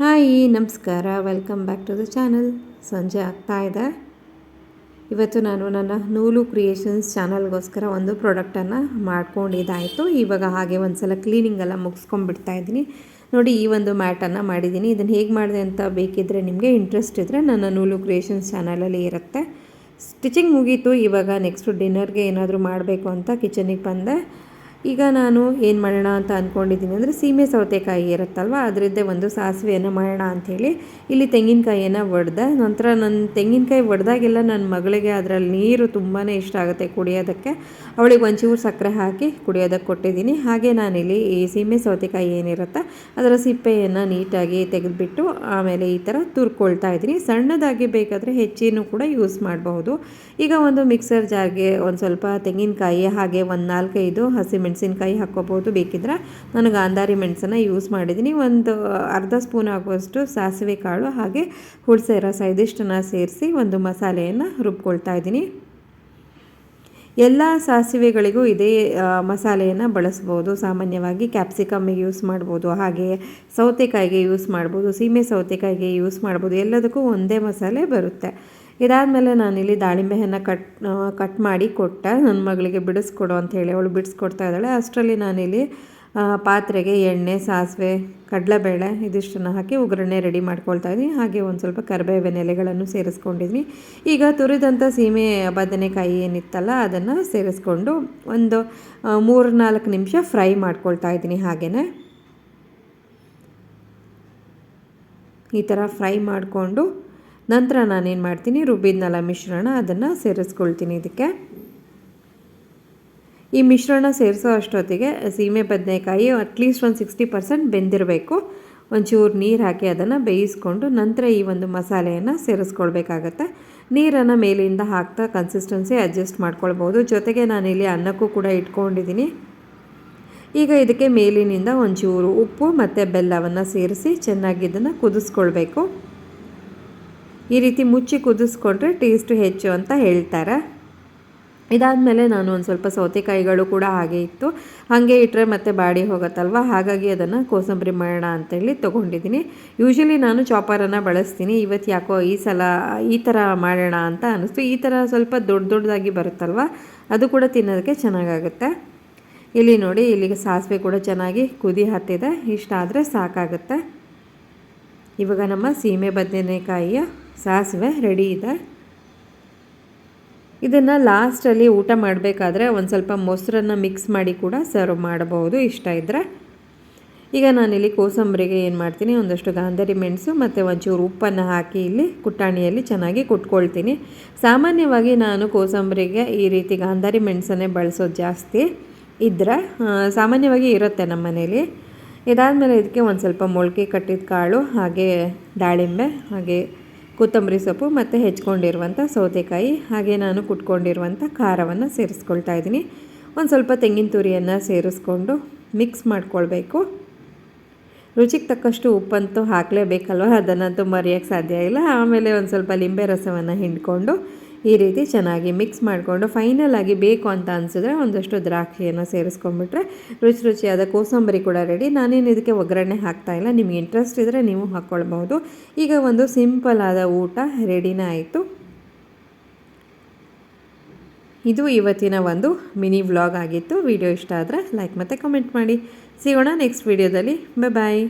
Hi, ನಮಸ್ಕಾರ. Welcome back to the channel ಸಂಜೆ ಆಗ್ತಾ ಇದೆ. ಇವತ್ತು ನಾನು ನನ್ನ ನೂಲು ಕ್ರಿಯೇಷನ್ಸ್ ಚಾನಲ್ಗೋಸ್ಕರ ಒಂದು ಪ್ರಾಡಕ್ಟನ್ನು ಮಾಡ್ಕೊಂಡಿದ್ದಾಯಿತು. ಇವಾಗ ಹಾಗೆ ಒಂದು ಸಲ ಕ್ಲೀನಿಂಗ್ ಎಲ್ಲ ಮುಗಿಸ್ಕೊಂಡ್ಬಿಡ್ತಾ ಇದ್ದೀನಿ. ನೋಡಿ, ಈ ಒಂದು ಮ್ಯಾಟನ್ನು ಮಾಡಿದ್ದೀನಿ. ಇದನ್ನು ಹೇಗೆ ಮಾಡಿದೆ ಅಂತ ಬೇಕಿದ್ದರೆ ನಿಮಗೆ ಇಂಟ್ರೆಸ್ಟ್ ಇದ್ದರೆ ನನ್ನ ನೂಲು ಕ್ರಿಯೇಷನ್ಸ್ ಚಾನಲಲ್ಲಿ ಇರುತ್ತೆ. ಸ್ಟಿಚಿಂಗ್ ಮುಗೀತು. ಇವಾಗ ನೆಕ್ಸ್ಟು ಡಿನ್ನರ್ಗೆ ಏನಾದರೂ ಮಾಡಬೇಕು ಅಂತ ಕಿಚನಿಗೆ ಬಂದೆ. ಈಗ ನಾನು ಏನು ಮಾಡೋಣ ಅಂತ ಅಂದ್ಕೊಂಡಿದ್ದೀನಿ ಅಂದರೆ ಸೀಮೆ ಸೌತೆಕಾಯಿ ಇರುತ್ತಲ್ವ, ಅದರದ್ದೇ ಒಂದು ಸಾಸಿವೆಯನ್ನು ಮಾಡೋಣ ಅಂಥೇಳಿ ಇಲ್ಲಿ ತೆಂಗಿನಕಾಯಿಯನ್ನು ಒಡೆದೆ, ನಂತರ ನನ್ನ ತೆಂಗಿನಕಾಯಿ ಒಡೆದಾಗೆಲ್ಲ ನನ್ನ ಮಗಳಿಗೆ ಅದರಲ್ಲಿ ನೀರು ತುಂಬಾ ಇಷ್ಟ ಆಗುತ್ತೆ ಕುಡಿಯೋದಕ್ಕೆ. ಅವಳಿಗೆ ಒಂಚೂರು ಸಕ್ಕರೆ ಹಾಕಿ ಕುಡಿಯೋದಕ್ಕೆ ಕೊಟ್ಟಿದ್ದೀನಿ. ಹಾಗೆ ನಾನಿಲ್ಲಿ ಈ ಸೀಮೆ ಸೌತೆಕಾಯಿ ಏನಿರುತ್ತೆ, ಅದರ ಸಿಪ್ಪೆಯನ್ನು ನೀಟಾಗಿ ತೆಗೆದುಬಿಟ್ಟು ಆಮೇಲೆ ಈ ಥರ ತುರ್ಕೊಳ್ತಾ ಇದ್ದೀನಿ. ಸಣ್ಣದಾಗಿ ಬೇಕಾದರೆ ಹೆಚ್ಚಿನೂ ಕೂಡ ಯೂಸ್ ಮಾಡಬಹುದು. ಈಗ ಒಂದು ಮಿಕ್ಸರ್ ಜಾರ್ಗೆ ಒಂದು ಸ್ವಲ್ಪ ತೆಂಗಿನಕಾಯಿ ಹಾಗೆ ಒಂದು ನಾಲ್ಕೈದು ಹಸಿಮೆಣಸಿನ್ಕಾಯಿ ಹಾಕ್ಕೋಬೋದು. ಬೇಕಿದ್ರೆ ನಾನು ಗಾಂಧಾರಿ ಮೆಣಸನ್ನು ಯೂಸ್ ಮಾಡಿದ್ದೀನಿ. ಒಂದು ಅರ್ಧ ಸ್ಪೂನ್ ಆಗುವಷ್ಟು ಸಾಸಿವೆ ಕಾಳು ಹಾಗೆ ಹುಳ್ಸೆ ರಸ ಇದಿಷ್ಟನ್ನು ಸೇರಿಸಿ ಒಂದು ಮಸಾಲೆಯನ್ನು ರುಬ್ಕೊಳ್ತಾ ಇದ್ದೀನಿ. ಎಲ್ಲ ಸಾಸಿವೆಗಳಿಗೂ ಇದೇ ಮಸಾಲೆಯನ್ನು ಬಳಸ್ಬೋದು. ಸಾಮಾನ್ಯವಾಗಿ ಕ್ಯಾಪ್ಸಿಕಮ್ಮಿಗೆ ಯೂಸ್ ಮಾಡ್ಬೋದು. ಹಾಗೆ ಸೌತೆಕಾಯಿಗೆ ಯೂಸ್ ಮಾಡ್ಬೋದು. ಸೀಮೆ ಸೌತೆಕಾಯಿಗೆ ಯೂಸ್ ಮಾಡ್ಬೋದು. ಎಲ್ಲದಕ್ಕೂ ಒಂದೇ ಮಸಾಲೆ ಬರುತ್ತೆ. ಇದಾದಮೇಲೆ ನಾನಿಲ್ಲಿ ದಾಳಿಂಬೆಯನ್ನು ಕಟ್ ಕಟ್ ಮಾಡಿ ಕೊಟ್ಟೆ ನನ್ನ ಮಗಳಿಗೆ ಬಿಡಿಸ್ಕೊಡು ಅಂತ ಹೇಳಿ ಅವಳು ಬಿಡಿಸ್ಕೊಡ್ತಾ ಇದ್ದಾಳೆ. ಅಷ್ಟರಲ್ಲಿ ನಾನಿಲ್ಲಿ ಪಾತ್ರೆಗೆ ಎಣ್ಣೆ, ಸಾಸಿವೆ, ಕಡಲೆಬೇಳೆ ಇದಿಷ್ಟನ್ನು ಹಾಕಿ ಉಗ್ರಣೆ ರೆಡಿ ಮಾಡ್ಕೊಳ್ತಾ ಇದ್ದೀನಿ. ಹಾಗೆ ಒಂದು ಸ್ವಲ್ಪ ಕರಿಬೇವಿನ ಎಲೆಗಳನ್ನು ಸೇರಿಸ್ಕೊಂಡಿದ್ದೀನಿ. ಈಗ ತುರಿದಂಥ ಸೀಮೆ, ಬದನೆಕಾಯಿ ಏನಿತ್ತಲ್ಲ ಅದನ್ನು ಸೇರಿಸ್ಕೊಂಡು ಒಂದು ಮೂರು ನಾಲ್ಕು ನಿಮಿಷ ಫ್ರೈ ಮಾಡ್ಕೊಳ್ತಾ ಇದ್ದೀನಿ ಹಾಗೆಯೇ ಈ ಥರ ಫ್ರೈ ಮಾಡಿಕೊಂಡು ನಂತರ ನಾನೇನು ಮಾಡ್ತೀನಿ ರುಬ್ಬಿದ್ನಲ್ಲ ಮಿಶ್ರಣ ಅದನ್ನು ಸೇರಿಸ್ಕೊಳ್ತೀನಿ ಇದಕ್ಕೆ. ಈ ಮಿಶ್ರಣ ಸೇರಿಸೋ ಅಷ್ಟೊತ್ತಿಗೆ ಸೀಮೆ ಬದನೆಕಾಯಿ ಅಟ್ಲೀಸ್ಟ್ ಒಂದು ಸಿಕ್ಸ್ಟಿ ಪರ್ಸೆಂಟ್ ಬೆಂದಿರಬೇಕು. ಒಂಚೂರು ನೀರು ಹಾಕಿ ಅದನ್ನು ಬೇಯಿಸ್ಕೊಂಡು ನಂತರ ಈ ಒಂದು ಮಸಾಲೆಯನ್ನು ಸೇರಿಸ್ಕೊಳ್ಬೇಕಾಗತ್ತೆ. ನೀರನ್ನು ಮೇಲಿಂದ ಹಾಕ್ತಾ ಕನ್ಸಿಸ್ಟೆನ್ಸಿ ಅಡ್ಜಸ್ಟ್ ಮಾಡ್ಕೊಳ್ಬೋದು. ಜೊತೆಗೆ ನಾನಿಲ್ಲಿ ಅನ್ನಕ್ಕೂ ಕೂಡ ಇಟ್ಕೊಂಡಿದ್ದೀನಿ ಈಗ ಇದಕ್ಕೆ ಮೇಲಿನಿಂದ ಒಂಚೂರು ಉಪ್ಪು ಮತ್ತು ಬೆಲ್ಲವನ್ನು ಸೇರಿಸಿ ಚೆನ್ನಾಗಿ ಇದನ್ನು ಕುದಿಸ್ಕೊಳ್ಬೇಕು. ಈ ರೀತಿ ಮುಚ್ಚಿ ಕುದಿಸ್ಕೊಂಡ್ರೆ ಟೇಸ್ಟು ಹೆಚ್ಚು ಅಂತ ಹೇಳ್ತಾರೆ. ಇದಾದಮೇಲೆ ನಾನು ಒಂದು ಸ್ವಲ್ಪ ಸೌತೆಕಾಯಿಗಳು ಕೂಡ ಹಾಗೆ ಇತ್ತು. ಹಾಗೆ ಇಟ್ಟರೆ ಮತ್ತೆ ಬಾಡಿ ಹೋಗುತ್ತಲ್ವಾ? ಹಾಗಾಗಿ ಅದನ್ನು ಕೋಸಂಬರಿ ಮಾಡೋಣ ಅಂತೇಳಿ ತೊಗೊಂಡಿದ್ದೀನಿ. ಯೂಶ್ವಲಿ ನಾನು ಚಾಪರನ್ನು ಬಳಸ್ತೀನಿ. ಇವತ್ತು ಯಾಕೋ ಈ ಸಲ ಈ ಥರ ಮಾಡೋಣ ಅಂತ ಅನ್ನಿಸ್ತು ಈ ಥರ ಸ್ವಲ್ಪ ದೊಡ್ಡ ದೊಡ್ಡದಾಗಿ ಬರುತ್ತಲ್ವ? ಅದು ಕೂಡ ತಿನ್ನೋದಕ್ಕೆ ಚೆನ್ನಾಗಾಗುತ್ತೆ. ಇಲ್ಲಿ ನೋಡಿ, ಇಲ್ಲಿಗೆ ಸಾಸಿವೆ ಕೂಡ ಚೆನ್ನಾಗಿ ಕುದಿ ಹತ್ತಿದೆ. ಇಷ್ಟ ಆದರೆ ಸಾಕಾಗುತ್ತೆ. ಇವಾಗ ನಮ್ಮ ಸೀಮೆ ಬದನೆಕಾಯಿಯ ಸಾಸಿವೆ ರೆಡಿ ಇದೆ. ಇದನ್ನು ಲಾಸ್ಟಲ್ಲಿ ಊಟ ಮಾಡಬೇಕಾದ್ರೆ ಒಂದು ಸ್ವಲ್ಪ ಮೊಸರನ್ನು ಮಿಕ್ಸ್ ಮಾಡಿ ಕೂಡ ಸರ್ವ್ ಮಾಡಬಹುದು, ಇಷ್ಟ ಇದ್ದರೆ ಈಗ ನಾನಿಲ್ಲಿ ಕೋಸಂಬರಿಗೆ ಏನು ಮಾಡ್ತೀನಿ, ಒಂದಷ್ಟು ಗಾಂಧರಿ ಮೆಣಸು ಮತ್ತು ಒಂಚೂರು ಉಪ್ಪನ್ನು ಹಾಕಿ ಇಲ್ಲಿ ಕುಟ್ಟಾಣಿಯಲ್ಲಿ ಚೆನ್ನಾಗಿ ಕುಟ್ಕೊಳ್ತೀನಿ. ಸಾಮಾನ್ಯವಾಗಿ ನಾನು ಕೋಸಂಬರಿಗೆ ಈ ರೀತಿ ಗಾಂಧಾರಿ ಮೆಣಸನ್ನೇ ಬಳಸೋದು ಜಾಸ್ತಿ ಇದ್ದರೆ ಸಾಮಾನ್ಯವಾಗಿ ಇರುತ್ತೆ ನಮ್ಮ ಮನೇಲಿ. ಇದಾದಮೇಲೆ ಇದಕ್ಕೆ ಒಂದು ಸ್ವಲ್ಪ ಮೊಳಕೆ ಕಟ್ಟಿದ ಕಾಳು, ಹಾಗೆ ದಾಳಿಂಬೆ, ಹಾಗೆ ಕೊತ್ತಂಬರಿ ಸೊಪ್ಪು ಮತ್ತು ಹೆಚ್ಕೊಂಡಿರುವಂಥ ಸೌತೆಕಾಯಿ, ಹಾಗೆ ನಾನು ಕುಟ್ಕೊಂಡಿರುವಂಥ ಖಾರವನ್ನು ಸೇರಿಸ್ಕೊಳ್ತಾ ಇದ್ದೀನಿ. ಒಂದು ಸ್ವಲ್ಪ ತೆಂಗಿನ ತುರಿಯನ್ನು ಸೇರಿಸ್ಕೊಂಡು ಮಿಕ್ಸ್ ಮಾಡ್ಕೊಳ್ಬೇಕು. ರುಚಿಗೆ ತಕ್ಕಷ್ಟು ಉಪ್ಪಂತೂ ಹಾಕಲೇಬೇಕಲ್ವ? ಅದನ್ನಂತೂ ಮರೆಯೋಕ್ಕೆ ಸಾಧ್ಯ ಇಲ್ಲ. ಆಮೇಲೆ ಒಂದು ಸ್ವಲ್ಪ ಲಿಂಬೆ ರಸವನ್ನು ಹಿಂಡ್ಕೊಂಡು ಈ ರೀತಿ ಚೆನ್ನಾಗಿ ಮಿಕ್ಸ್ ಮಾಡಿಕೊಂಡು ಫೈನಲ್ ಆಗಿ ಬೇಕು ಅಂತ ಅನಿಸಿದ್ರೆ ಒಂದಷ್ಟು ದ್ರಾಕ್ಷಿಯನ್ನು ಸೇರಿಸ್ಕೊಂಡ್ಬಿಟ್ರೆ ರುಚಿ ರುಚಿಯಾದ ಕೋಸಂಬರಿ ಕೂಡ ರೆಡಿ ನಾನೇನು ಇದಕ್ಕೆ ಒಗ್ಗರಣೆ ಹಾಕ್ತಾ ಇಲ್ಲ. ನಿಮಗೆ ಇಂಟ್ರೆಸ್ಟ್ ಇದ್ದರೆ ನೀವು ಹಾಕ್ಕೊಳ್ಬಹುದು. ಈಗ ಒಂದು ಸಿಂಪಲ್ ಆದ ಊಟ ರೆಡಿನೇ ಆಯಿತು. ಇದು ಇವತ್ತಿನ ಒಂದು ಮಿನಿ ವ್ಲಾಗ್ ಆಗಿತ್ತು. ವಿಡಿಯೋ ಇಷ್ಟ ಆದರೆ ಲೈಕ್ ಮತ್ತು ಕಮೆಂಟ್ ಮಾಡಿ. ಸಿಗೋಣ ನೆಕ್ಸ್ಟ್ ವಿಡಿಯೋದಲ್ಲಿ ಬಾಯ್ ಬಾಯ್